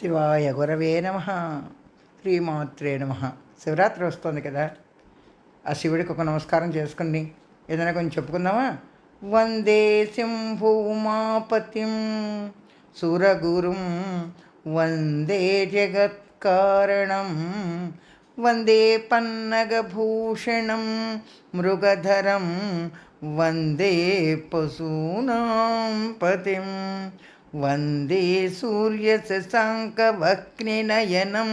శివాయ గురవే నమ శ్రీమాత్రే నమ. శివరాత్రి వస్తుంది కదా. ఆ శివుడికి ఒక నమస్కారం చేసుకుని ఏదైనా కొంచెం చెప్పుకుందామా? వందే శంభు ఉమాపతిం సురగురుం. వందే జగత్కారణం. వందే పన్నగభూషణం. మృగధరం. వందే పశూనాం పతిం వందే సూర్యశశాంకవక్నినయనం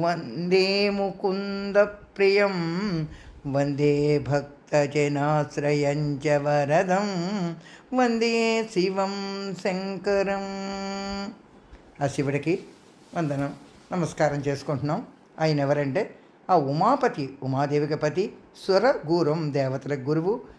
వందే ముకుందప్రియం వందే భక్తజనాశ్రయం చ వరదం వందే శివం శంకరం. ఆ శివుడికి వందనం నమస్కారం చేసుకుంటున్నాం. ఆయన ఎవరంటే ఆ ఉమాపతి ఉమాదేవికి పతి సుర గూరం దేవతల గురువు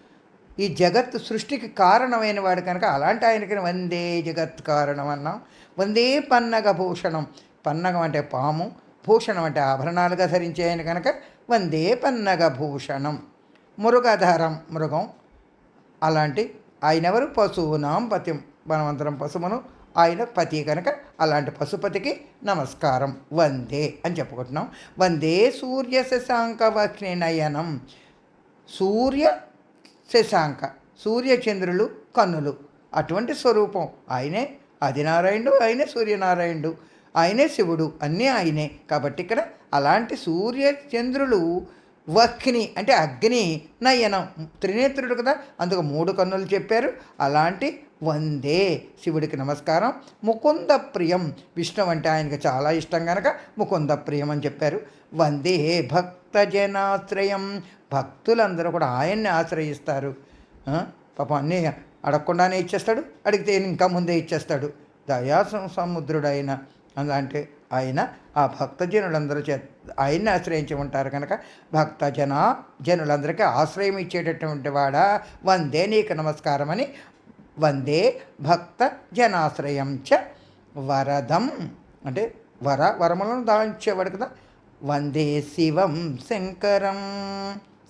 ఈ జగత్ సృష్టికి కారణమైన వాడు కనుక అలాంటి ఆయనకి వందే జగత్ కారణం అన్నాం వందే పన్నగ భూషణం. పన్నగం అంటే పాము భూషణం అంటే ఆభరణాలుగా ధరించే ఆయన కనుక వందే పన్నగ భూషణం. మృగధరం మృగం. అలాంటి ఆయన ఎవరు పశువునాం పతిం మనమంతరం పశువును. ఆయన పతి కనుక అలాంటి పశుపతికి నమస్కారం. వందే అని చెప్పుకుంటున్నాం. వందే సూర్య శశాంక వక్ని నయనం. సూర్య శశాంక సూర్యచంద్రులు కన్నులు. అటువంటి స్వరూపం. ఆయనే ఆదినారాయణుడు ఆయనే సూర్యనారాయణుడు ఆయనే శివుడు అన్నీ ఆయనే. కాబట్టి ఇక్కడ అలాంటి సూర్యచంద్రులు వక్ని అంటే అగ్ని నయనం. త్రినేత్రుడు కదా అందుకు మూడు కన్నులు చెప్పారు. అలాంటి వందే. శివుడికి నమస్కారం. ముకుంద ప్రియం విష్ణు అంటే ఆయనకు చాలా ఇష్టం కనుక ముకుంద ప్రియం అని చెప్పారు. వందే భక్ జనాశ్రయం భక్తులందరూ కూడా ఆయన్ని ఆశ్రయిస్తారు. పాపం అన్నీ అడగకుండానే ఇచ్చేస్తాడు అడిగితే ఇంకా ముందే ఇచ్చేస్తాడు. దయా సం- సముద్రుడు ఆయన అలాంటి ఆయన ఆ భక్తజనులందరూ చే ఆయన్ని ఆశ్రయించి ఉంటారు కనుక భక్తజన జనులందరికీ ఆశ్రయం ఇచ్చేటటువంటి వాడా? వందే నీకు నమస్కారం అని వందే భక్త జనాశ్రయం చ వరదం. అంటే వర వరములను దాల్చేవాడు కదా వందే శివం శంకరం.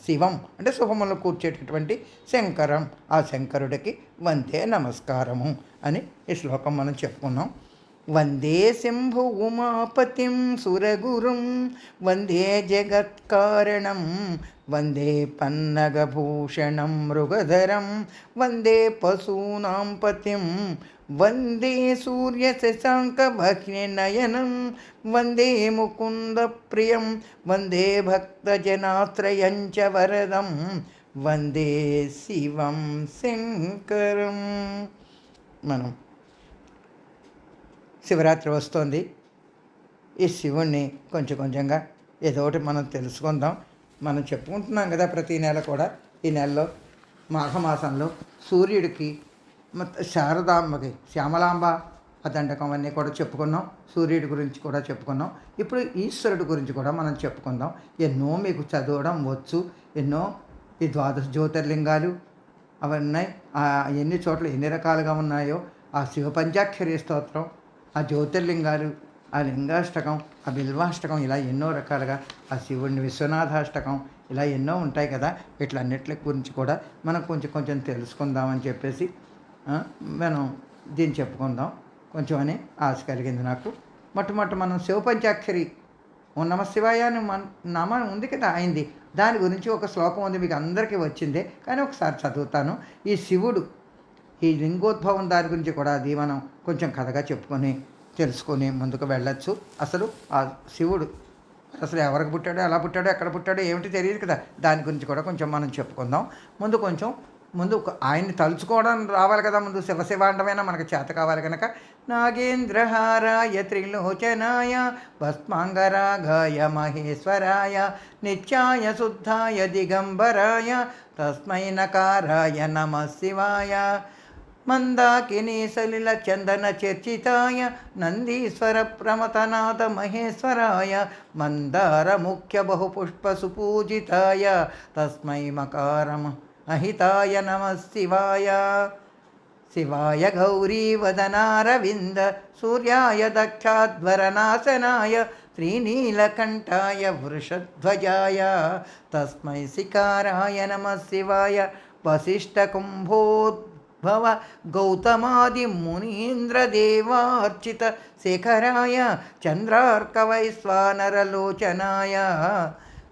శివం అంటే శుభములు కూర్చేటటువంటి శంకరం. ఆ శంకరుడికి వందే నమస్కారము అని ఈ శ్లోకం మనం చెప్పుకున్నాం. వందే శంభు ఉమాపతిం సురగురుం వందే జగత్కారణం వందే పన్నగభూషణం మృగధరం వందే పశూనాం పతిం వందే సూర్యశశాంకభగ్నినయనం వందే ముకుందప్రియం వందే భక్తజనాశ్రయం చ వరదం వందే శివం శంకరం. మనం శివరాత్రి వస్తోంది. ఈ శివుణ్ణి కొంచెం కొంచెంగా ఏదో ఒకటి మనం తెలుసుకుందాం. మనం చెప్పుకుంటున్నాం కదా ప్రతి నెల కూడా. ఈ నెలలో మాఘమాసంలో సూర్యుడికి శారదాంబకి శ్యామలాంబ అదండకం అన్నీ కూడా చెప్పుకున్నాం. సూర్యుడి గురించి కూడా చెప్పుకున్నాం. ఇప్పుడు ఈశ్వరుడి గురించి కూడా మనం చెప్పుకుందాం. ఎన్నో మీకు చదవడం వచ్చు. ఎన్నో ఈ ద్వాదశ జ్యోతిర్లింగాలు అవన్నీ ఎన్ని చోట్ల ఎన్ని రకాలుగా ఉన్నాయో. ఆ శివ పంచాక్షరి స్తోత్రం ఆ జ్యోతిర్లింగాలు ఆ లింగాష్టకం ఆ బిల్వాష్టకం ఇలా ఎన్నో రకాలుగా ఆ శివుడిని విశ్వనాథాష్టకం ఇలా ఎన్నో ఉంటాయి కదా. వీటిలన్నిటి గురించి కూడా మనం కొంచెం కొంచెం తెలుసుకుందామని చెప్పేసి మనం దీన్ని చెప్పుకుందాం. కొంచెం అని ఆశ కలిగింది నాకు. మొట్టమొదటి మనం శివ పంచాక్షరి ఓ నమ శివాయ అని మన నామం ఉంది కదా అయింది. దాని గురించి ఒక శ్లోకం ఉంది మీకు అందరికీ వచ్చిందే. కానీ ఒకసారి చదువుతాను. ఈ శివుడు ఈ లింగోద్భవం దాని గురించి కూడా అది మనం కొంచెం కథగా చెప్పుకొని తెలుసుకొని ముందుకు వెళ్ళొచ్చు. అసలు ఆ శివుడు అసలు ఎవరికి పుట్టాడో ఎలా పుట్టాడో ఎక్కడ పుట్టాడో ఏమిటి తెలియదు కదా. దాని గురించి కూడా కొంచెం మనం చెప్పుకుందాం. ముందు కొంచెం ముందు ఆయన్ని తలుచుకోవడం రావాలి కదా. ముందు శివశివాండమైన మనకు చేత కావాలి కనుక నాగేంద్రహారాయ త్రిలోచనాయ భస్మాంగరాగాయ మహేశ్వరాయ నిత్యాయ శుద్ధాయ దిగంబరాయ తస్మై నకారాయ నమ శివాయ. మందాకిని సలిల చందన చర్చితాయ నందీశ్వర ప్రమతనాథ మహేశ్వరాయ మందార ముఖ్య బహుపుష్ప సుపూజితాయ తస్మై మకారం అహితాయ నమ శివాయ. శివాయ గౌరీవదనారవింద సూర్యాయ దక్షాధ్వరనాశనాయ శ్రీనీలకంఠాయ వృషధ్వజాయ తస్మై శికారాయ నమ శివాయ వశిష్ఠకుంభోద్ భవ గౌతమాది మునీంద్రదేవార్చిత శేఖరాయ చంద్రార్కవైశ్వానరలోచనాయ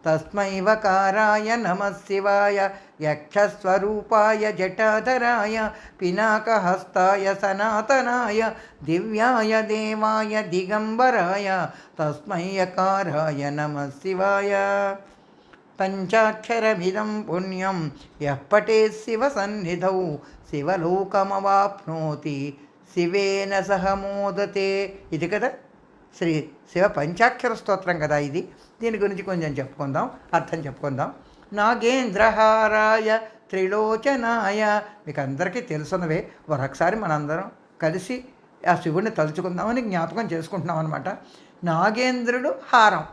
తస్మైవకారాయ నమ శివాయ యక్షస్వరూపాయ జటాధరాయ పినాకహస్తాయ సనాతనాయ దివ్యాయ దేవాయ దిగంబరాయ తస్మయ్యకారాయ నమ శివాయ పంచాక్షరమిదం పుణ్యం. ఎప్పటే శివ సన్నిధౌ శివలోకమవాప్నోతి. శివేన సహ మోదతే. ఇది కదా? శ్రీ శివ పంచాక్షర స్తోత్రం కదా ఇది. దీని గురించి కొంచెం చెప్పుకుందాం అర్థం చెప్పుకుందాం. నాగేంద్రహారాయ త్రిలోచనాయ. మీకు అందరికీ తెలుసున్నవే. మరొకసారి మనందరం కలిసి ఆ శివుడిని తలుచుకుందామని జ్ఞాపకం చేసుకుంటున్నాం అనమాట నాగేంద్రుడు హారం.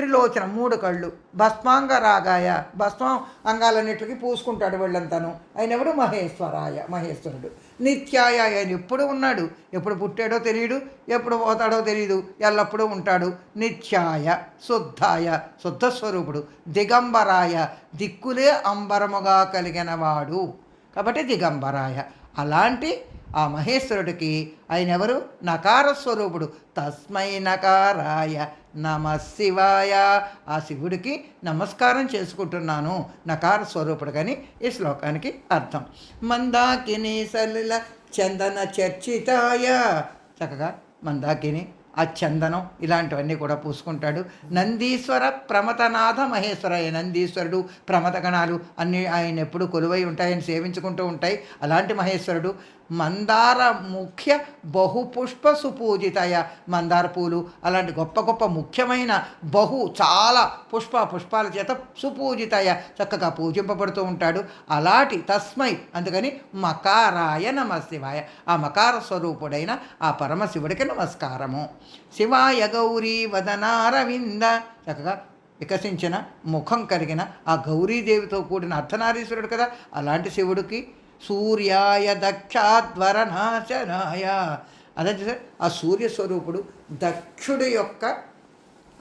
త్రిలోచన మూడు కళ్ళు. భస్మాంగ రాగాయ. భస్మం అంగాలన్నిటికి పూసుకుంటాడు వీళ్ళంతాను. ఆయన ఎవడు? మహేశ్వరాయ మహేశ్వరుడు. నిత్యాయ ఆయన ఎప్పుడు ఉన్నాడు? ఎప్పుడు పుట్టాడో తెలియడు ఎప్పుడు పోతాడో తెలియదు ఎల్లప్పుడూ ఉంటాడు. నిత్యాయ శుద్ధాయ శుద్ధ స్వరూపుడు. దిగంబరాయ దిక్కులే అంబరముగా కలిగిన వాడు కాబట్టి దిగంబరాయ. అలాంటి ఆ మహేశ్వరుడికి ఆయన ఎవరు? నకార స్వరూపుడు. తస్మై నకారాయ. నమ శివాయ. ఆ శివుడికి నమస్కారం చేసుకుంటున్నాను. నకార స్వరూపుడు కానీ ఈ శ్లోకానికి అర్థం. మందాకిని సలిల చందన చర్చితాయ. చక్కగా మందాకిని ఆ చందనం ఇలాంటివన్నీ కూడా పూసుకుంటాడు. నందీశ్వర ప్రమతనాథ మహేశ్వరయ్య నందీశ్వరుడు ప్రమతగణాలు అన్నీ ఆయన ఎప్పుడు కొలువై ఉంటాయని సేవించుకుంటూ ఉంటాయి. అలాంటి మహేశ్వరుడు మందార ముఖ్య బహుపుష్ప సుపూజితయ మందార పూలు. అలాంటి గొప్ప గొప్ప ముఖ్యమైన బహు చాలా పుష్ప పుష్పాల చేత సుపూజితయ చక్కగా పూజింపబడుతూ ఉంటాడు. అలాంటి తస్మై అందుకని మకారాయ నమశివాయ. ఆ మకార స్వరూపుడైన ఆ పరమశివుడికి నమస్కారము. శివాయ గౌరీ వదనారవింద. చక్కగా వికసించిన ముఖం కలిగిన ఆ గౌరీదేవితో కూడిన అర్ధనారీశ్వరుడు కదా. అలాంటి శివుడికి సూర్యాయ దక్షాధ్వరనాశనాయ అదే చూసారు ఆ సూర్య స్వరూపుడు దక్షుడి యొక్క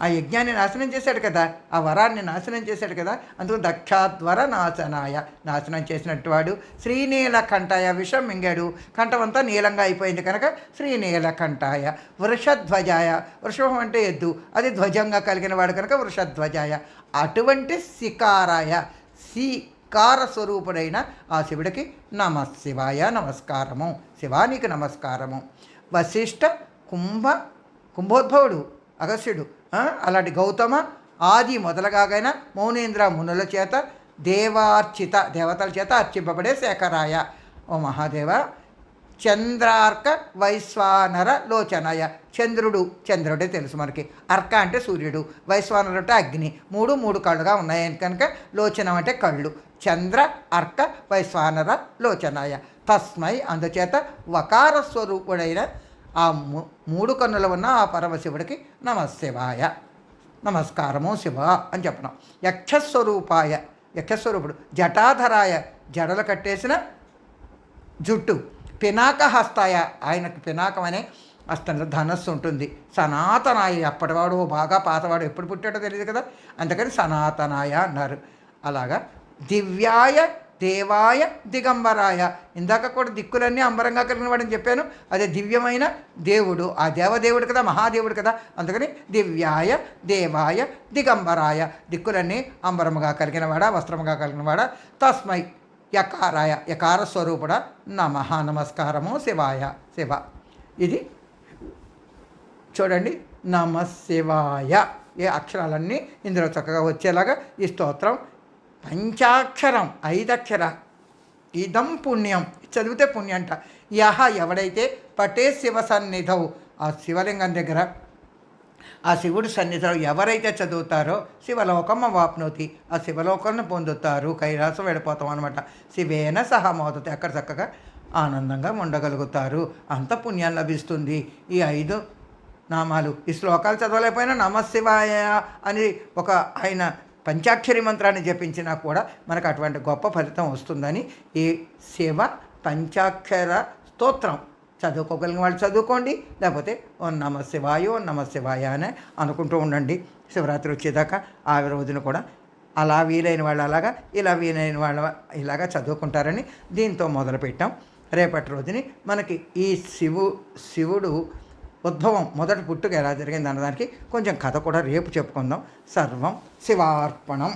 ఆ యజ్ఞాన్ని నాశనం చేశాడు కదా ఆ వరాన్ని నాశనం చేశాడు కదా అందుకు దక్షాధ్వర నాశనాయ నాశనం చేసినట్టు వాడు శ్రీనీలకంఠాయ విషం మింగాడు. కంఠమంతా నీలంగా అయిపోయింది కనుక శ్రీనీలకంఠాయ. వృషధ్వజాయ. వృషభం అంటే ఎద్దు. అది ధ్వజంగా కలిగిన వాడు కనుక వృషధ్వజాయ. అటువంటి శికారాయ. సి కార స్వరూపుడైన ఆ శివుడికి నమ శివాయ నమస్కారము. శివానికి నమస్కారము. వశిష్ఠ కుంభ కుంభోద్భవుడు అగస్యుడు అలాంటి గౌతమ ఆది మొదలగాగైన మౌనేంద్ర మునుల చేత దేవార్చిత దేవతల చేత అర్చింపబడే శేఖరాయ. ఓ మహాదేవ చంద్రార్క వైశ్వానర లోచనయ. చంద్రుడు చంద్రుడే తెలుసు మనకి. అర్క అంటే సూర్యుడు వైశ్వానరు అంటే అగ్ని. మూడు మూడు కళ్ళుగా ఉన్నాయి. కనుక లోచనం అంటే కళ్ళు. చంద్ర అర్క వైశ్వానర లోచనాయ. తస్మై అందుచేత వకార స్వరూపుడైన ఆ మూడు కన్నులు ఉన్న ఆ పరమశివుడికి నమశివాయ. నమస్కారము శివ అని చెప్పడం. యక్షస్వరూపాయ యక్షస్వరూపుడు జటాధరాయ జడలు కట్టేసిన జుట్టు పినాక హస్తాయ ఆయనకు పినాకం అనే హస్తంలో ధనస్సు ఉంటుంది. సనాతనాయ. అప్పటివాడు బాగా పాతవాడు. ఎప్పుడు పుట్టాడో తెలియదు కదా? అందుకని సనాతనాయ అన్నారు. అలాగా దివ్యాయ దేవాయ దిగంబరాయ. ఇందాక కూడా దిక్కులన్నీ అంబరంగా కలిగిన వాడని చెప్పాను. అదే దివ్యమైన దేవుడు ఆ దేవదేవుడు కదా మహాదేవుడు కదా. అందుకని దివ్యాయ దేవాయ దిగంబరాయ. దిక్కులన్నీ అంబరముగా కలిగినవాడా వస్త్రముగా కలిగినవాడా తస్మై యకారాయ యకార స్వరూపుడ. నమ. నమస్కారము శివాయ శివ. ఇది చూడండి. నమ శివాయ. ఏ అక్షరాలన్నీ ఇందులో చక్కగా వచ్చేలాగా ఈ స్తోత్రం పంచాక్షరం ఐదక్షర. ఇదం పుణ్యం. చదివితే పుణ్యం అంట యహ ఎవడైతే పటే శివ సన్నిధవు ఆ శివలింగం దగ్గర ఆ శివుడి సన్నిధిలో ఎవరైతే చదువుతారో శివలోకం వాప్నోతి ఆ శివలోకాన్ని పొందుతారు. కైలాసం వెళ్ళిపోతాం అనమాట శివేన సహా మోదతి. అక్కడ చక్కగా ఆనందంగా ఉండగలుగుతారు. అంత పుణ్యం లభిస్తుంది. ఈ ఐదు నామాలు. ఈ శ్లోకాలు చదవలేకపోయినా నమశివాయ అని ఒక ఆయన పంచాక్షరి మంత్రాన్ని జపించినా కూడా మనకు అటువంటి గొప్ప ఫలితం వస్తుందని ఈ శివ పంచాక్షర స్తోత్రం. చదువుకోగలిగిన వాళ్ళు చదువుకోండి లేకపోతే ఓ నమ శివాయ ఓ నమ శివాయ అని అనుకుంటూ ఉండండి. శివరాత్రి వచ్చేదాకా ఆ రోజున కూడా అలా వీలైన వాళ్ళు అలాగా ఇలా వీలైన వాళ్ళ ఇలాగా చదువుకుంటారని దీంతో మొదలుపెట్టాం. రేపటి రోజుని మనకి ఈ శివు శివుడు ఉద్భవం మొదటి పుట్టుక ఎలా జరిగింది అన్నదానికి కొంచెం కథ కూడా రేపు చెప్పుకుందాం. సర్వం శివార్పణం.